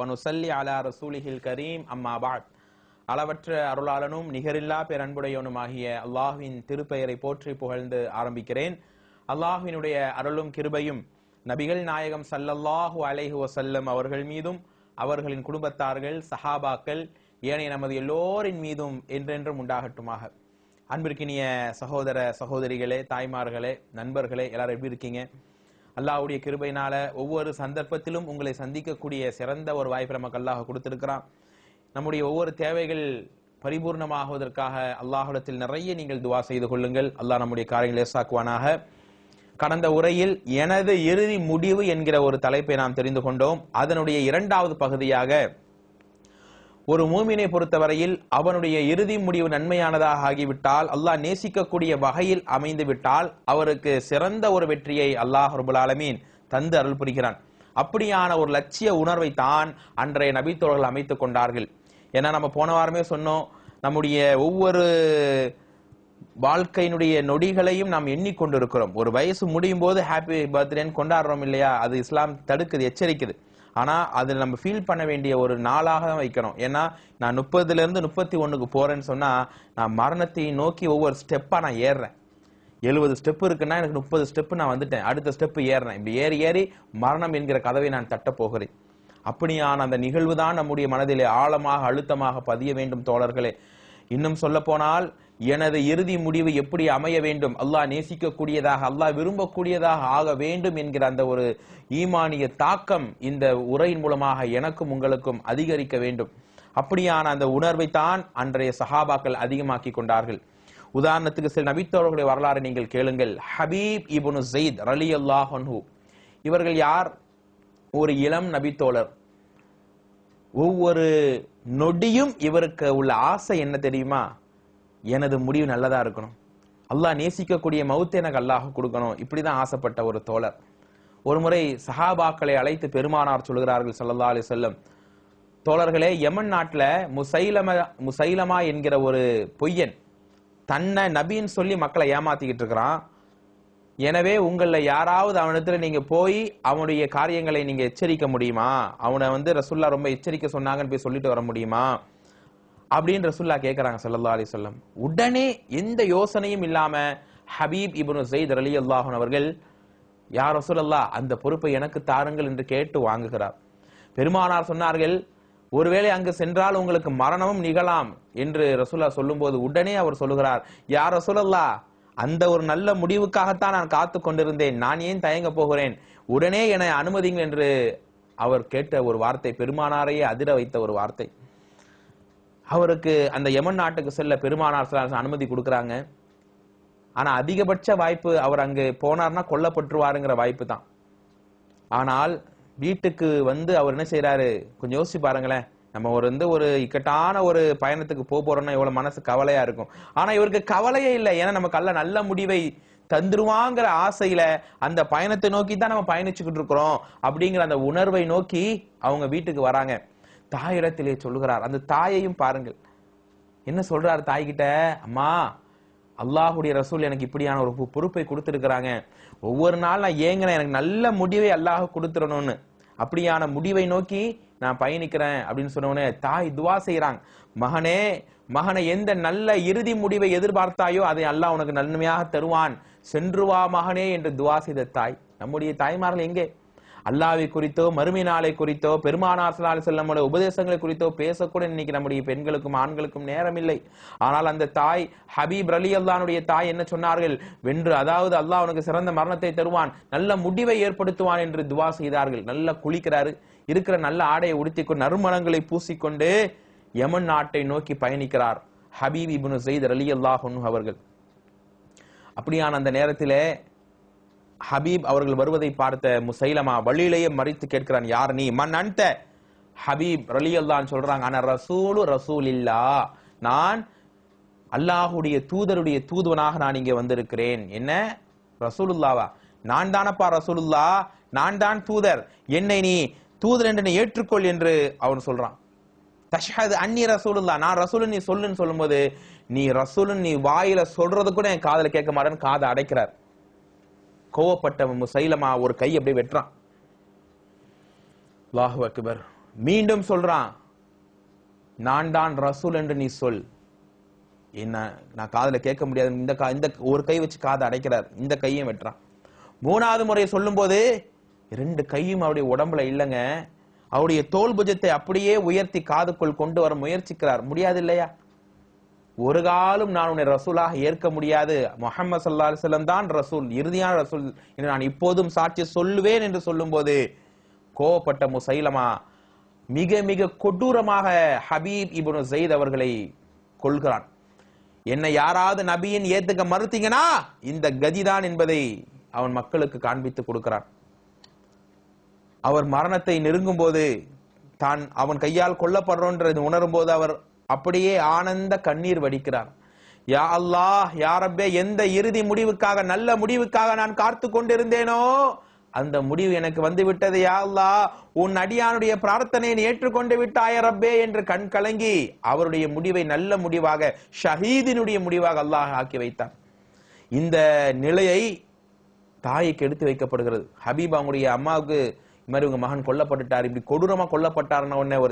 வனுசல்லி அலா ரசூலிஹில் கரீம் அம்மா பாத். அளவற்ற அருளாளனும் நிகரில்லா பேரன்புடையவனுமாகிய அல்லாஹ்வின் திருப்பெயரை போற்றி புகழ்ந்து ஆரம்பிக்கிறேன். அல்லாஹ்வினுடைய அருளும் கிருபையும் நபிகள் நாயகம் சல்லல்லாஹு அலைஹு வசல்லம் அவர்கள் மீதும் அவர்களின் குடும்பத்தார்கள் சஹாபாக்கள் ஏனைய நமது எல்லோரின் மீதும் என்றென்றும் உண்டாகட்டுமாக. அன்பிற்கினிய சகோதர சகோதரிகளே தாய்மார்களே நண்பர்களே எல்லாரும் எப்படி இருக்கீங்க? அல்லாஹுடைய கிருபையினால ஒவ்வொரு சந்தர்ப்பத்திலும் உங்களை சந்திக்கக்கூடிய சிறந்த ஒரு வாய்ப்பை நமக்கு அல்லாஹ் கொடுத்திருக்கிறான். நம்முடைய ஒவ்வொரு தேவைகள் பரிபூர்ணமாகுவதற்காக அல்லாஹ்விடத்தில் நிறைய நீங்கள் துவா செய்து கொள்ளுங்கள். அல்லாஹ் நம்முடைய காரியங்களை லேசாக்குவானாக கடந்த உரையில் எனது இறுதி முடிவு என்கிற ஒரு தலைப்பை நாம் தெரிந்து கொண்டோம். அதனுடைய இரண்டாவது பகுதியாக ஒரு மூமினை பொறுத்தவரையில் அவனுடைய இறுதி முடிவு நன்மையானதாக ஆகிவிட்டால் அல்லாஹ் நேசிக்கக்கூடிய வகையில் அமைந்து விட்டால் அவருக்கு சிறந்த ஒரு வெற்றியை அல்லாஹ் ரபுல் ஆலமீன் தந்து அருள் புரிகிறான். அப்படியான ஒரு லட்சிய உணர்வை தான் அன்றைய நபித்தோழர்கள் அமைத்துக் கொண்டார்கள். ஏன்னா நம்ம போன வாரமே சொன்னோம் நம்முடைய ஒவ்வொரு வாழ்க்கையினுடைய நொடிகளையும் நாம் எண்ணிக்கொண்டிருக்கிறோம். ஒரு வயசு முடியும் போது ஹாப்பி பர்த்டேன்னு கொண்டாடுறோம் இல்லையா? அது இஸ்லாம் தடுக்குது எச்சரிக்குது. ஆனால் அதில் நம்ம ஃபீல் பண்ண வேண்டிய ஒரு நாளாக தான் வைக்கணும். ஏன்னா நான் முப்பதுலேருந்து முப்பத்தி ஒன்றுக்கு போகிறேன்னு சொன்னால் நான் மரணத்தை நோக்கி ஒவ்வொரு ஸ்டெப்பாக நான் ஏறுறேன். எழுபது ஸ்டெப் இருக்குன்னா எனக்கு முப்பது ஸ்டெப்பு நான் வந்துட்டேன். அடுத்த ஸ்டெப்பு ஏறுறேன். இப்படி ஏறி ஏறி மரணம் என்கிற கதவை நான் தட்ட போகிறேன். அப்படியான அந்த நிகழ்வு தான் நம்முடைய மனதிலே ஆழமாக அழுத்தமாக பதிய வேண்டும் தோழர்களே. இன்னும் சொல்ல போனால் எனது இறுதி முடிவு எப்படி அமைய வேண்டும்? அல்லாஹ் நேசிக்கக்கூடியதாக அல்லாஹ் விரும்பக்கூடியதாக ஆக வேண்டும் என்கிற அந்த ஒரு ஈமானிய தாக்கம் இந்த உரையின் மூலமாக எனக்கும் உங்களுக்கும் அதிகரிக்க வேண்டும். அப்படியான அந்த உணர்வை தான் அன்றைய சஹாபாக்கள் அதிகமாக்கி கொண்டார்கள். உதாரணத்துக்கு சில நபித்தோர்களுடைய வரலாறு நீங்கள் கேளுங்கள். ஹபீப் இபுனு ஜெயித் ரலி அல்லாஹன்ஹு இவர்கள் யார்? ஒரு இளம் நபித்தோழர். ஒவ்வொரு நொடியும் இவருக்கு உள்ள ஆசை என்ன தெரியுமா? எனது முடிவு நல்லதா இருக்கணும். அல்லாஹ் நேசிக்கக்கூடிய மவுத்து எனக்கு அல்லாஹ் கொடுக்கணும். இப்படிதான் ஆசைப்பட்ட ஒரு தோழர். ஒரு முறை சஹாபாக்களை அழைத்து பெருமானார் சொல்கிறார்கள் சல்லா அலி சொல்லம் தோழர்களே யமன் நாட்டில் முசைலம முசைலமா என்கிற ஒரு பொய்யன் தன்னை நபின்னு சொல்லி மக்களை ஏமாத்திக்கிட்டு இருக்கிறான். எனவே உங்கள யாராவது அவனிடத்துல நீங்க போய் அவனுடைய காரியங்களை நீங்க எச்சரிக்க முடியுமா? அவனை வந்து ரசுல்லா ரொம்ப எச்சரிக்க சொன்னாங்கன்னு போய் சொல்லிட்டு வர முடியுமா? அப்படின்னு ரசுல்லா கேட்குறாங்க சல்லா அலி சொல்லம் உடனே எந்த யோசனையும் இல்லாம ஹபீப் இப்னு அலி அல்லாஹன் அவர்கள் யார் ரசூலல்லா அந்த பொறுப்பை எனக்கு தாருங்கள் என்று கேட்டு வாங்குகிறார். பெருமானார் சொன்னார்கள் ஒருவேளை அங்கு சென்றால் உங்களுக்கு மரணமும் நிகழாம் என்று ரசூல்லா சொல்லும்போது உடனே அவர் சொல்லுகிறார் யார் ரசூலல்லா அந்த ஒரு நல்ல முடிவுக்காகத்தான் நான் காத்து கொண்டிருந்தேன். நான் ஏன் தயங்க போகிறேன்? உடனே என்னை அனுமதிங்கள் என்று அவர் கேட்ட ஒரு வார்த்தை பெருமானாரையே அதிர வைத்த ஒரு வார்த்தை. அவருக்கு அந்த யமன் நாட்டுக்கு செல்ல பெருமானார் அனுமதி கொடுக்குறாங்க. ஆனா அதிகபட்ச வாய்ப்பு அவர் அங்கு போனார்னா கொல்லப்பட்டுருவாருங்கிற வாய்ப்பு தான். ஆனால் வீட்டுக்கு வந்து அவர் என்ன செய்யறாரு கொஞ்சம் யோசிச்சு பாருங்களேன். நம்ம ஒரு வந்து ஒரு இக்கட்டான ஒரு பயணத்துக்கு போக போறோம்னா எவ்வளவு மனசு கவலையா இருக்கும். ஆனா இவருக்கு கவலையே இல்லை. ஏன்னா நமக்கு அல்ல நல்ல முடிவை தந்துருவாங்கிற ஆசையில அந்த பயணத்தை நோக்கி தான் நம்ம பயணிச்சுக்கிட்டு இருக்கிறோம் அப்படிங்கிற அந்த உணர்வை நோக்கி அவங்க வீட்டுக்கு வராங்க. தாயிடத்திலே சொல்லுகிறார். அந்த தாயையும் பாருங்கள். என்ன சொல்றாரு தாய்கிட்ட? அம்மா அல்லாஹுடைய ரசூல் எனக்கு இப்படியான ஒரு பொறுப்பை கொடுத்திருக்கிறாங்க. ஒவ்வொரு நாள் நான் ஏங்கினேன். எனக்கு நல்ல முடிவை அல்லாஹ் கொடுத்துடணும்னு. அப்படியான முடிவை நோக்கி நான் பயணிக்கிறேன் அப்படின்னு சொன்ன உடனே தாய் துவா செய்யறாங்க மகனே மகனை எந்த நல்ல இறுதி முடிவை எதிர்பார்த்தாயோ அதை அல்லாஹ் உனக்கு நன்மையாக தருவான். சென்று வா மகனே என்று துவா செய்த தாய். நம்முடைய தாய்மார்கள் எங்கே? அல்லாவை குறித்தோ மறுமை நாளை குறித்தோ பெருமானார் சலாலி அலைஹி உபதேசங்களை குறித்தோ பேசக்கூட இன்னைக்கு நம்முடைய பெண்களுக்கும் ஆண்களுக்கும் நேரம் இல்லை ஆனால் அந்த தாய் ஹபீப் ரலி அல்லானுடைய தாய் என்ன சொன்னார்கள்? வென்று அதாவது அல்லாஹ் உனக்கு சிறந்த மரணத்தை தருவான் நல்ல முடிவை ஏற்படுத்துவான் என்று துவா செய்தார்கள். நல்லா குளிக்கிறாரு. இருக்கிற நல்ல ஆடையை உடுத்திக்கொண்டு நறுமணங்களை பூசிக்கொண்டு யமன் நாட்டை நோக்கி பயணிக்கிறார். ஹபீப் இப்னு ஸைத் அலி அன்ஹு அவர்கள். அப்படியான அந்த நேரத்திலே ஹபீப் அவர்கள் வருவதை பார்த்த முசைலமா வழியிலேயே மறித்து கேட்கிறான் யார் நீ? மன் அன்த ஹபீப் ரலியல்லான்னு சொல்றாங்க ஆனா ரசூலு ரசூல் இல்லா நான் அல்லாஹுடைய தூதருடைய தூதுவனாக நான் இங்கே வந்திருக்கிறேன். என்ன? ரசூலுல்லாவா? நான் தானப்பா ரசூலுல்லா நான் தான் தூதர். என்னை நீ தூதர் என்று நீ ஏற்றுக்கொள் என்று அவன் சொல்றான். தஷ்ஹது அன்னி ரசூலுல்லா நான் ரசூலு நீ சொல்லுன்னு சொல்லும்போது நீ ரசூலுன்னு நீ வாயில சொல்றது கூட என் காதல கேட்க மாட்டேன்னு காதை அடைக்கிறார். கோவப்பட்ட முசைலமா ஒரு கை அப்படியே வெட்டுறான். லாஹு அக்பர். மீண்டும் சொல்றான் நான் தான் ரசூல் என்று நீ சொல். என்ன நான் காதல கேட்க முடியாது. இந்த கா- இந்த ஒரு கை வச்சு காதை அடைக்கிறார். இந்த கையும் வெட்டுறான். மூணாவது முறை சொல்லும்போது ரெண்டு கையும் அவருடைய உடம்புல இல்லைங்க. அவருடைய தோல் புஜத்தை அப்படியே உயர்த்தி காதுக்குள் கொண்டு வர முயற்சிக்கிறார். முடியாது இல்லையா? ஒரு காலம் நான் உன்னை ரசூலாக ஏற்க முடியாது. முகமது சல்லா அலிசல்லம் தான் ரசூல் இறுதியான ரசூல் என்று நான் இப்போதும் சாட்சி சொல்லுவேன் என்று சொல்லும்போது கோவப்பட்ட முசைலமா மிக மிக கொடூரமாக ஹபீப் இப்னு ஸைத் அவர்களை கொள்கிறான் என்னை யாராவது நபியின் ஏத்துக்க மறுத்தீங்கன்னா இந்த கதிதான் என்பதை அவன் மக்களுக்கு காண்பித்து கொடுக்கிறான். அவர் மரணத்தை நெருங்கும் போது தான் அவன் கையால் கொல்லப்படுறோன்றது உணரும் போது அவர் அப்படியே ஆனந்த கண்ணீர் வடிக்கிறார். யா அல்லாஹ் யாரப்பே எந்த இறுதி முடிவுக்காக நல்ல முடிவுக்காக நான் காத்து கொண்டிருந்தேனோ அந்த முடிவு எனக்கு வந்து விட்டது யா அல்லாஹ். உன் அடியானுடைய பிரார்த்தனையை ஏற்றுக்கொண்டு விட்டாய ரப்பே என்று கண் கலங்கி அவருடைய முடிவை நல்ல முடிவாக ஷஹீதினுடைய முடிவாக அல்லாஹ் ஆக்கி வைத்தார் இந்த நிலையை தாய்க்கு எடுத்து வைக்கப்படுகிறது. ஹபீப் அவங்களுடைய அம்மாவுக்கு இது மாதிரி உங்க மகன் கொல்லப்பட்டுட்டார் இப்படி கொடூரமா கொல்லப்பட்டார்ன உடனே ஒரு